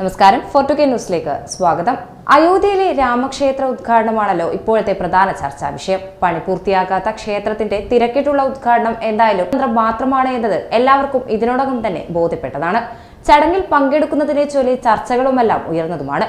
നമസ്കാരം. ഫോർട്ടു കെ ന്യൂസിലേക്ക് സ്വാഗതം. അയോധ്യയിലെ രാമക്ഷേത്ര ഉദ്ഘാടനമാണല്ലോ ഇപ്പോഴത്തെ പ്രധാന ചർച്ചാ വിഷയം. പണി പൂർത്തിയാകാത്ത ക്ഷേത്രത്തിന്റെ തിരക്കിട്ടുള്ള ഉദ്ഘാടനം എന്തായാലും തന്ത്രം മാത്രമാണ് എന്നത് എല്ലാവർക്കും ഇതിനോടകം തന്നെ ബോധ്യപ്പെട്ടതാണ്. ചടങ്ങിൽ പങ്കെടുക്കുന്നതിനെ ചൊല്ലി ചർച്ചകളുമെല്ലാം ഉയർന്നതുമാണ്.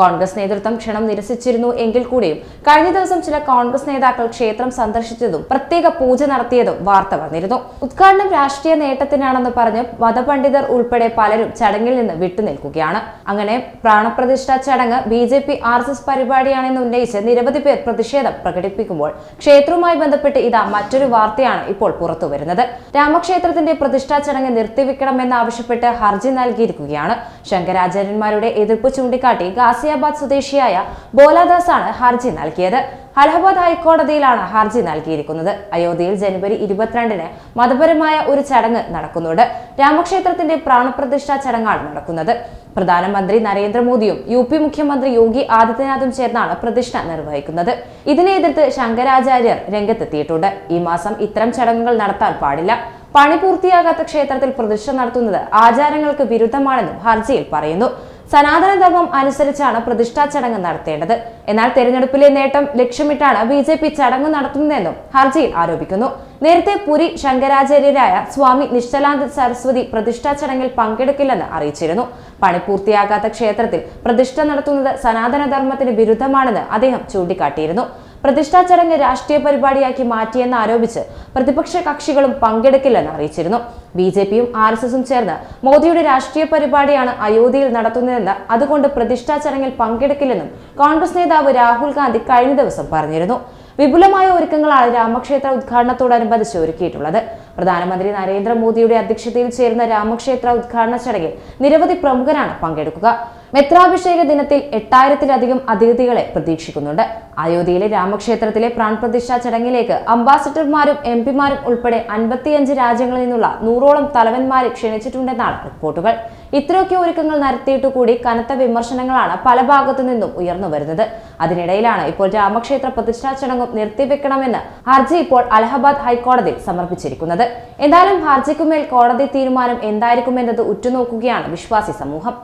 കോൺഗ്രസ് നേതൃത്വം ക്ഷണം നിരസിച്ചിരുന്നു എങ്കിൽ കൂടിയും കഴിഞ്ഞ ദിവസം ചില കോൺഗ്രസ് നേതാക്കൾ ക്ഷേത്രം സന്ദർശിച്ചതും പ്രത്യേക പൂജ നടത്തിയതും വാർത്ത വന്നിരുന്നു. ഉദ്ഘാടനം രാഷ്ട്രീയ നേട്ടത്തിനാണെന്ന് പറഞ്ഞ് മതപണ്ഡിതർ ഉൾപ്പെടെ പലരും ചടങ്ങിൽ നിന്ന് വിട്ടുനിൽക്കുകയാണ്. അങ്ങനെ പ്രാണപ്രതിഷ്ഠാ ചടങ്ങ് B J P R S S പരിപാടിയാണെന്ന് ഉന്നയിച്ച് നിരവധി പേർ പ്രതിഷേധം പ്രകടിപ്പിക്കുമ്പോൾ ക്ഷേത്രവുമായി ബന്ധപ്പെട്ട് ഇതാ മറ്റൊരു വാർത്തയാണ് ഇപ്പോൾ പുറത്തു വരുന്നത് രാമക്ഷേത്രത്തിന്റെ പ്രതിഷ്ഠാ ചടങ്ങ് നിർത്തിവെക്കണമെന്നാവശ്യപ്പെട്ട് ഹർജി നൽകിയിരിക്കുകയാണ്. ശങ്കരാചാര്യന്മാരുടെ എതിർപ്പ് ചൂണ്ടിക്കാട്ടി ഗാസിയാബാദ് സ്വദേശിയായ ബോലാദാസ് ആണ് ഹർജി നൽകിയത്. അലഹബാദ് ഹൈക്കോടതിയിലാണ് ഹർജി നൽകിയിരിക്കുന്നത്. അയോധ്യയിൽ ജനുവരി ഇരുപത്തിരണ്ടിന് മതപരമായ ഒരു ചടങ്ങ് നടക്കുന്നുണ്ട്. രാമക്ഷേത്രത്തിന്റെ പ്രാണപ്രതിഷ്ഠാ ചടങ്ങാണ് നടക്കുന്നത്. പ്രധാനമന്ത്രി നരേന്ദ്രമോദിയും യു പി മുഖ്യമന്ത്രി യോഗി ആദിത്യനാഥും ചേർന്നാണ് പ്രതിഷ്ഠ നിർവഹിക്കുന്നത്. ഇതിനെ എതിർത്ത് ശങ്കരാചാര്യർ രംഗത്തെത്തിയിട്ടുണ്ട്. ഈ മാസം ഇത്തരം ചടങ്ങുകൾ നടത്താൻ പാടില്ല. പണി പൂർത്തിയാകാത്ത ക്ഷേത്രത്തിൽ പ്രതിഷ്ഠ നടത്തുന്നത് ആചാരങ്ങൾക്ക് വിരുദ്ധമാണെന്നും ഹർജിയിൽ പറയുന്നു. സനാതനധർമ്മം അനുസരിച്ചാണ് പ്രതിഷ്ഠാ ചടങ്ങ് നടത്തേണ്ടത്. എന്നാൽ തെരഞ്ഞെടുപ്പിലെ നേട്ടം ലക്ഷ്യമിട്ടാണ് ബി ജെ പി ചടങ്ങ് നടത്തുന്നതെന്നും ഹർജിയിൽ ആരോപിക്കുന്നു. നേരത്തെ പുരി ശങ്കരാചാര്യരായ സ്വാമി നിശ്ചലാനന്ദ സരസ്വതി പ്രതിഷ്ഠാ ചടങ്ങിൽ പങ്കെടുക്കില്ലെന്ന് അറിയിച്ചിരുന്നു. പണി പൂർത്തിയാകാത്ത ക്ഷേത്രത്തിൽ പ്രതിഷ്ഠ നടത്തുന്നത് സനാതനധർമ്മത്തിന് വിരുദ്ധമാണെന്ന് അദ്ദേഹം ചൂണ്ടിക്കാട്ടിയിരുന്നു. പ്രതിഷ്ഠാ ചടങ്ങ് രാഷ്ട്രീയ പരിപാടിയാക്കി മാറ്റിയെന്ന് ആരോപിച്ച് പ്രതിപക്ഷ കക്ഷികളും പങ്കെടുക്കില്ലെന്ന് അറിയിച്ചിരുന്നു. ബി ജെ പിയും ആർ എസ് എസും ചേർന്ന് മോദിയുടെ രാഷ്ട്രീയ പരിപാടിയാണ് അയോധ്യയിൽ നടത്തുന്നതെന്ന് അതുകൊണ്ട് പ്രതിഷ്ഠാ ചടങ്ങിൽ പങ്കെടുക്കില്ലെന്നും കോൺഗ്രസ് നേതാവ് രാഹുൽ ഗാന്ധി കഴിഞ്ഞ ദിവസം പറഞ്ഞിരുന്നു. വിപുലമായ ഒരുക്കങ്ങളാണ് രാമക്ഷേത്ര ഉദ്ഘാടനത്തോടനുബന്ധിച്ച് ഒരുക്കിയിട്ടുള്ളത്. പ്രധാനമന്ത്രി നരേന്ദ്രമോദിയുടെ അധ്യക്ഷതയിൽ ചേരുന്ന രാമക്ഷേത്ര ഉദ്ഘാടന ചടങ്ങിൽ നിരവധി പ്രമുഖരാണ് പങ്കെടുക്കുക. മെത്രാഭിഷേക ദിനത്തിൽ എട്ടായിരത്തിലധികം അതിഥികളെ പ്രതീക്ഷിക്കുന്നുണ്ട്. അയോധ്യയിലെ രാമക്ഷേത്രത്തിലെ പ്രാൺപ്രതിഷ്ഠാ ചടങ്ങിലേക്ക് അംബാസിഡർമാരും എം പിമാരും ഉൾപ്പെടെ അൻപത്തിയഞ്ച് രാജ്യങ്ങളിൽ നിന്നുള്ള നൂറോളം തലവന്മാരെ ക്ഷണിച്ചിട്ടുണ്ടെന്നാണ് റിപ്പോർട്ടുകൾ. ഇത്രയൊക്കെ ഒരുക്കങ്ങൾ നടത്തിയിട്ട് കൂടി കനത്ത വിമർശനങ്ങളാണ് പല ഭാഗത്തു നിന്നും ഉയർന്നു വരുന്നത്. അതിനിടയിലാണ് ഇപ്പോൾ രാമക്ഷേത്ര പ്രതിഷ്ഠാ ചടങ്ങും നിർത്തിവെക്കണമെന്ന് ഹർജി ഇപ്പോൾ അലഹബാദ് ഹൈക്കോടതിയിൽ സമർപ്പിച്ചിരിക്കുന്നത്. എന്തായാലും ഹർജിക്കുമേൽ കോടതി തീരുമാനം എന്തായിരിക്കുമെന്നത് ഉറ്റുനോക്കുകയാണ് വിശ്വാസി സമൂഹം.